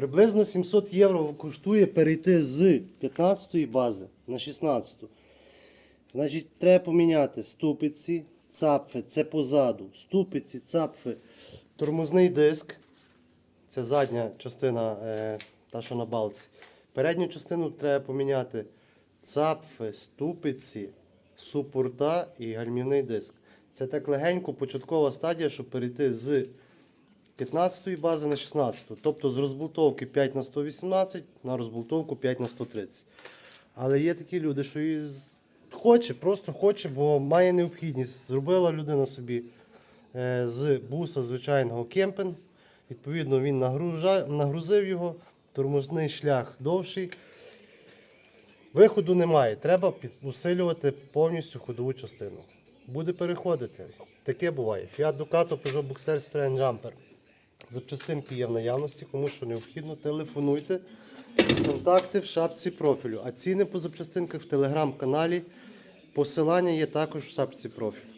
Приблизно 700 євро коштує перейти з 15 бази на 16. Значить, треба поміняти ступиці, цапфи, це позаду. Ступиці, цапфи, тормозний диск. Це задня частина, е, та що на балці. Передню частину треба поміняти цапфи, ступиці, супорта і гальмівний диск. Це так легенько початкова стадія, щоб перейти з 15 бази на 16. Тобто з розбултовки 5 на 118 на розбултовку 5 на 130. Але є такі люди, що і хоче, просто хоче, бо має необхідність. Зробила людина собі е, з буса звичайного кемпинг. Відповідно, він нагрузив його, тормозний шлях довший. Виходу немає. Треба усилювати повністю ходову частину. Буде переходити. Таке буває. Fiat Ducato, Peugeot Boxer, Citroen Jumper. Запчастинки є в наявності, кому що необхідно, телефонуйте. Контакти в шапці профілю. А ціни по запчастинках в телеграм-каналі. Посилання є також в шапці профілю.